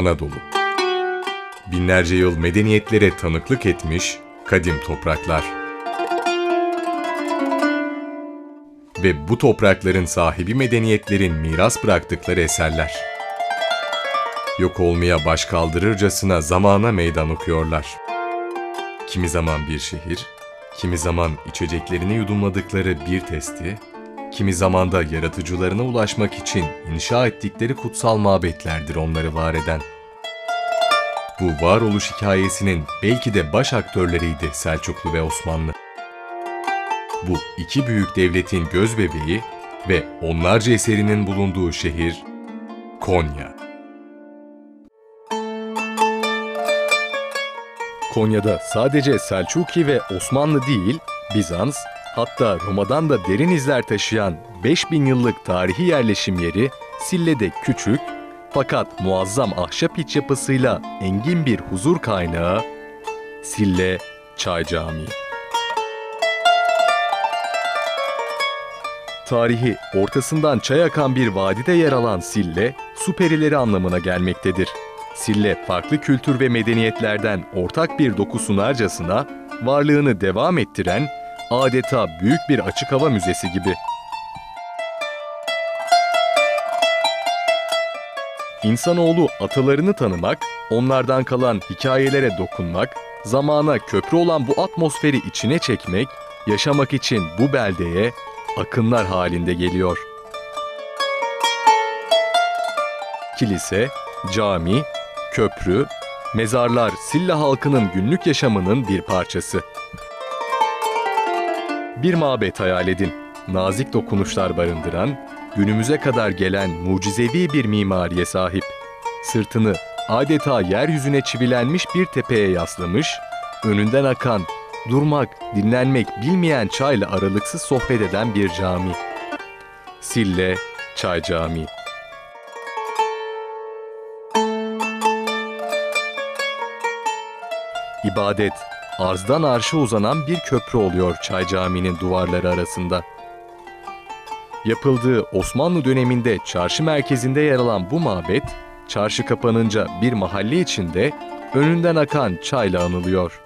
Anadolu. Binlerce yıl medeniyetlere tanıklık etmiş kadim topraklar. Ve bu toprakların sahibi medeniyetlerin miras bıraktıkları eserler. Yok olmaya baş kaldırırcasına zamana meydan okuyorlar. Kimi zaman bir şehir, kimi zaman içeceklerini yudumladıkları bir testi, kimi zaman da yaratıcılarına ulaşmak için inşa ettikleri kutsal mabetlerdir onları var eden. Bu varoluş hikayesinin belki de baş aktörleriydi Selçuklu ve Osmanlı. Bu iki büyük devletin göz bebeği ve onlarca eserinin bulunduğu şehir Konya. Konya'da sadece Selçuki ve Osmanlı değil, Bizans, hatta Roma'dan da derin izler taşıyan 5000 yıllık tarihi yerleşim yeri Sille'de küçük fakat muazzam ahşap iç yapısıyla engin bir huzur kaynağı Sille Çay Camii. Tarihi ortasından çay akan bir vadide yer alan Sille, su perileri anlamına gelmektedir. Sille farklı kültür ve medeniyetlerden ortak bir doku sunarcasına varlığını devam ettiren adeta büyük bir açık hava müzesi gibi. İnsanoğlu atalarını tanımak, onlardan kalan hikayelere dokunmak, zamana köprü olan bu atmosferi içine çekmek, yaşamak için bu beldeye akınlar halinde geliyor. Kilise, cami, köprü, mezarlar Silla halkının günlük yaşamının bir parçası. Bir mabet hayal edin. Nazik dokunuşlar barındıran, günümüze kadar gelen mucizevi bir mimariye sahip. Sırtını adeta yeryüzüne çivilenmiş bir tepeye yaslamış, önünden akan, durmak, dinlenmek bilmeyen çayla aralıksız sohbet eden bir cami. Sille Çay Camii İbadet, arzdan arşa uzanan bir köprü oluyor Çay Camii'nin duvarları arasında. Yapıldığı Osmanlı döneminde çarşı merkezinde yer alan bu mabet, çarşı kapanınca bir mahalle içinde önünden akan çayla anılıyor.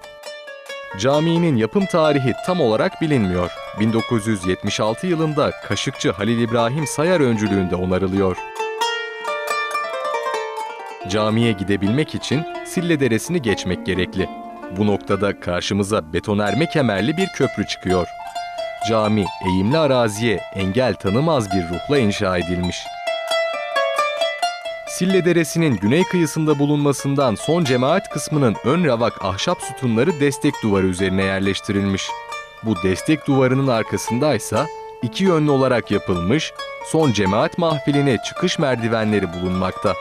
Caminin yapım tarihi tam olarak bilinmiyor. 1976 yılında Kaşıkçı Halil İbrahim Sayar öncülüğünde onarılıyor. Camiye gidebilmek için Sille Deresi'ni geçmek gerekli. Bu noktada karşımıza betonerme kemerli bir köprü çıkıyor. Cami eğimli araziye engel tanımaz bir ruhla inşa edilmiş. Sille Deresi'nin güney kıyısında bulunmasından son cemaat kısmının ön ravak ahşap sütunları destek duvarı üzerine yerleştirilmiş. Bu destek duvarının arkasındaysa iki yönlü olarak yapılmış son cemaat mahfiline çıkış merdivenleri bulunmakta.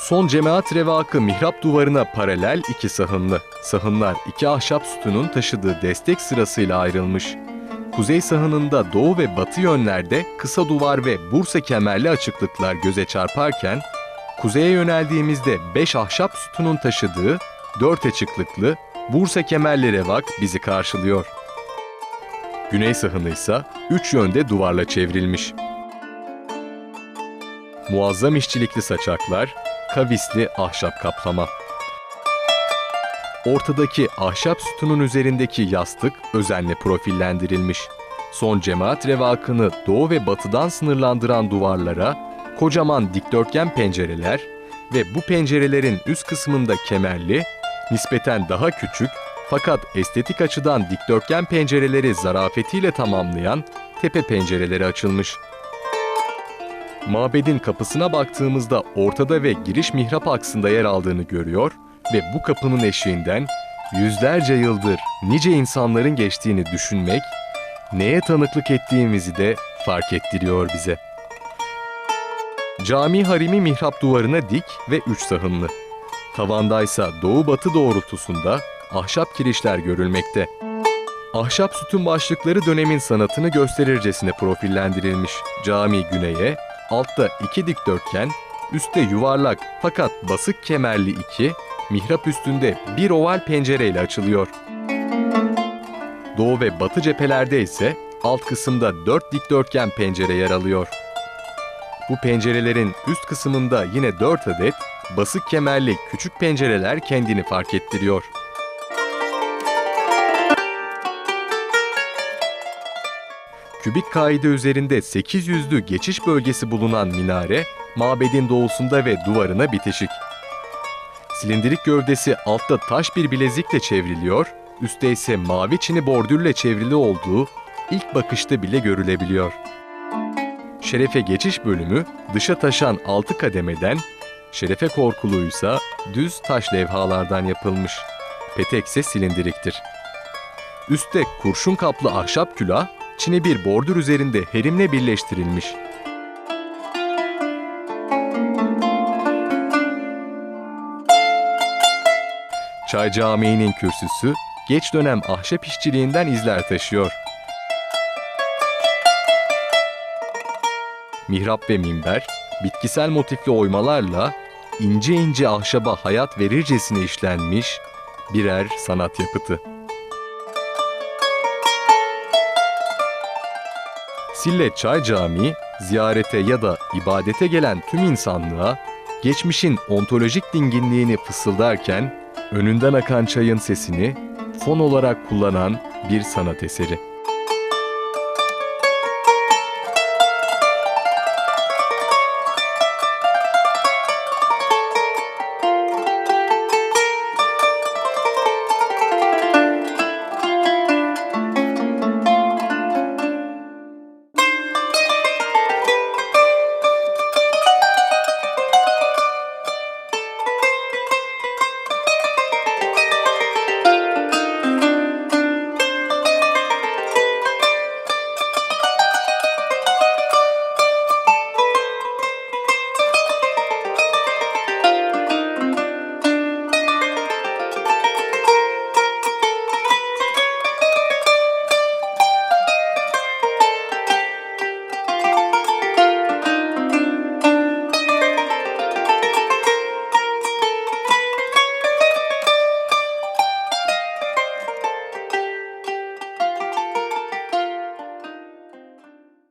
Son cemaat revakı mihrap duvarına paralel iki sahınlı. Sahınlar iki ahşap sütunun taşıdığı destek sırasıyla ayrılmış. Kuzey sahınında doğu ve batı yönlerde kısa duvar ve bursa kemerli açıklıklar göze çarparken, kuzeye yöneldiğimizde beş ahşap sütunun taşıdığı dört açıklıklı bursa kemerli revak bizi karşılıyor. Güney sahını ise üç yönde duvarla çevrilmiş. Muazzam işçilikli saçaklar, kavisli ahşap kaplama. Ortadaki ahşap sütunun üzerindeki yastık özenle profillendirilmiş. Son cemaat revakını doğu ve batıdan sınırlandıran duvarlara kocaman dikdörtgen pencereler ve bu pencerelerin üst kısmında kemerli, nispeten daha küçük fakat estetik açıdan dikdörtgen pencereleri zarafetiyle tamamlayan tepe pencereleri açılmış. Mabedin kapısına baktığımızda ortada ve giriş mihrap aksında yer aldığını görüyor ve bu kapının eşiğinden yüzlerce yıldır nice insanların geçtiğini düşünmek, neye tanıklık ettiğimizi de fark ettiriyor bize. Cami harimi mihrap duvarına dik ve üç sahınlı. Tavandaysa doğu batı doğrultusunda ahşap kirişler görülmekte. Ahşap sütun başlıkları dönemin sanatını gösterircesine profillendirilmiş. Cami güneye, altta iki dikdörtgen, üstte yuvarlak fakat basık kemerli iki, mihrap üstünde bir oval pencereyle açılıyor. Doğu ve batı cephelerde ise alt kısımda dört dikdörtgen pencere yer alıyor. Bu pencerelerin üst kısmında yine 4 adet basık kemerli küçük pencereler kendini fark ettiriyor. Kübik kaide üzerinde 800'lü geçiş bölgesi bulunan minare, mabedin doğusunda ve duvarına bitişik. Silindirik gövdesi altta taş bir bilezikle çevriliyor, üstte ise mavi çini bordürle çevrili olduğu ilk bakışta bile görülebiliyor. Şerefe geçiş bölümü dışa taşan altı kademeden, şerefe korkuluysa düz taş levhalardan yapılmış. Petek ise silindiriktir. Üstte kurşun kaplı ahşap külah, çini bir bordür üzerinde herimle birleştirilmiş. Çay Camii'nin kürsüsü geç dönem ahşap işçiliğinden izler taşıyor. Mihrap ve minber bitkisel motifli oymalarla ince ince ahşaba hayat verircesine işlenmiş birer sanat yapıtı. Sille Çay Camii, ziyarete ya da ibadete gelen tüm insanlığa geçmişin ontolojik dinginliğini fısıldarken önünden akan çayın sesini fon olarak kullanan bir sanat eseri.